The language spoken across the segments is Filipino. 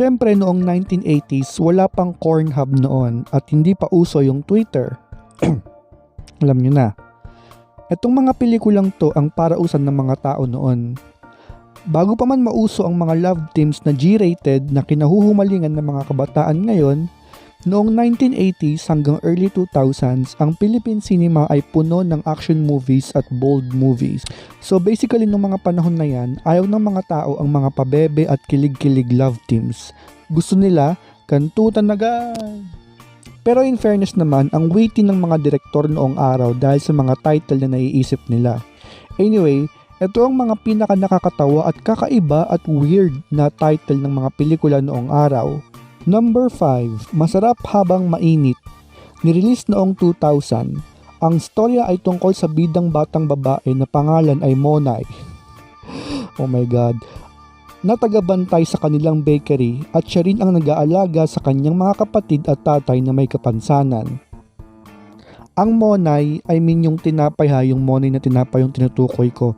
Siyempre noong 1980s wala pang Pornhub noon at hindi pa uso yung Twitter. Alam nyo na. Itong mga pelikulang to ang parausan ng mga tao noon. Bago pa man mauso ang mga love teams na G-rated na kinahuhumalingan ng mga kabataan ngayon, noong 1980s hanggang early 2000s, ang Philippine cinema ay puno ng action movies at bold movies. So basically nung mga panahon na yan, ayaw ng mga tao ang mga pabebe at kilig-kilig love teams. Gusto nila, kantutan agad. Pero in fairness naman, ang weighty ng mga direktor noong araw dahil sa mga title na naiisip nila. Anyway, ito ang mga pinaka nakakatawa at kakaiba at weird na title ng mga pelikula noong araw. Number 5, Masarap Habang Mainit. Nirelease noong 2000. Ang storya ay tungkol sa bidang batang babae na pangalan ay Monay. oh my god. Na tagabantay sa kanilang bakery at siya rin ang nag-aalaga sa kanyang mga kapatid at tatay na may kapansanan. Ang Monay, I mean tinapay ha, yung Monay na tinapay yung tinutukoy ko,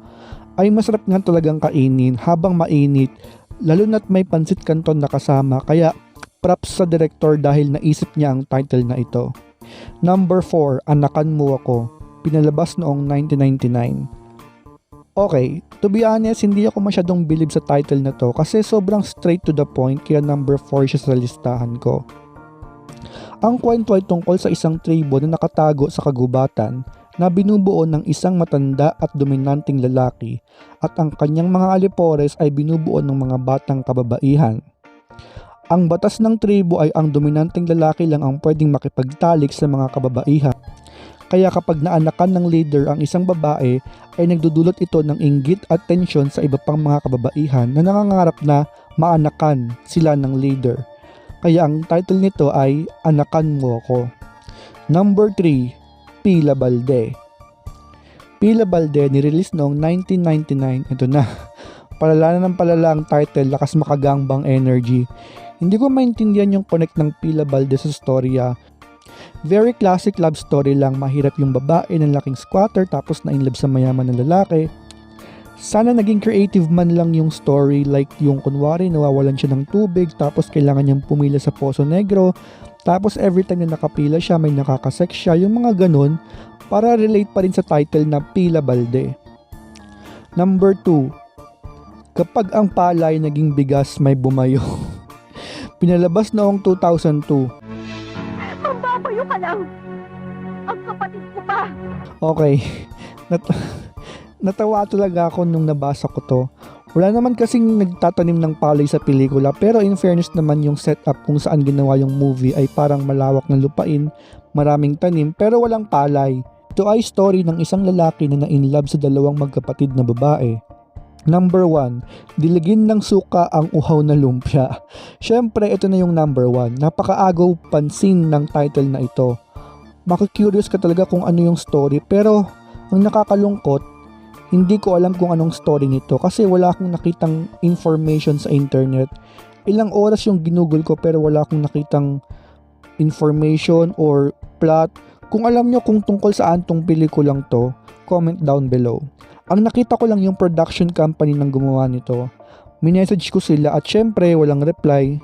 ay masarap nga talagang kainin habang mainit, lalo na't may pansit canton na kasama kaya props sa director dahil naisip niya ang title na ito. Number 4, Anakan Mo Ako, pinalabas noong 1999. Okay, to be honest, hindi ako masyadong believe sa title na to kasi sobrang straight to the point kaya number 4 siya sa listahan ko. Ang kwento ay tungkol sa isang tribo na nakatago sa kagubatan na binubuo ng isang matanda at dominanting lalaki at ang kanyang mga alipores ay binubuo ng mga batang kababaihan. Ang batas ng tribo ay ang dominanting lalaki lang ang pwedeng makipagtalik sa mga kababaihan. Kaya kapag naanakan ng leader ang isang babae ay nagdudulot ito ng inggit at tensyon sa iba pang mga kababaihan na nangangarap na maanakan sila ng leader. Kaya ang title nito ay Anakan Mo Ako. Number 3, Pila Balde. Pila Balde nirelease noong 1999. Ito na. Palala na ng palala ang title, lakas makagangbang energy. Hindi ko maintindihan yung connect ng Pila Balde sa storya. Very classic love story lang, mahirap yung babae ng laking squatter tapos na in love sa mayaman ng lalaki. Sana naging creative man lang yung story like yung kunwari nawawalan siya ng tubig tapos kailangan niyang pumila sa Poso Negro tapos every time na nakapila siya may nakakasex siya yung mga ganun para relate pa rin sa title na Pila Balde. Number 2 Kapag ang palay naging bigas may bumayo Pinalabas noong 2002 Mambabayo ka lang! Ang kapatid ko pa! Okay. Nat- natawa talaga ako nung nabasa ko to. Wala naman kasing nagtatanim ng palay sa pelikula pero in fairness naman yung setup kung saan ginawa yung movie ay parang malawak na lupain, maraming tanim pero walang palay. Ito ay story ng isang lalaki na na-inlove sa dalawang magkapatid na babae. Number 1, diligin ng suka ang uhaw na lumpia. Siyempre, ito na yung number 1. Napakaagaw pansin ng title na ito. Makikurious ka talaga kung ano yung story pero ang nakakalungkot, hindi ko alam kung anong story nito kasi wala akong nakitang information sa internet. Ilang oras yung ginugol ko pero wala akong nakitang information or plot. Kung alam nyo kung tungkol saan tong pelikulang to, comment down below. Ang nakita ko lang yung production company ng gumawa nito. Minessage ko sila at syempre walang reply.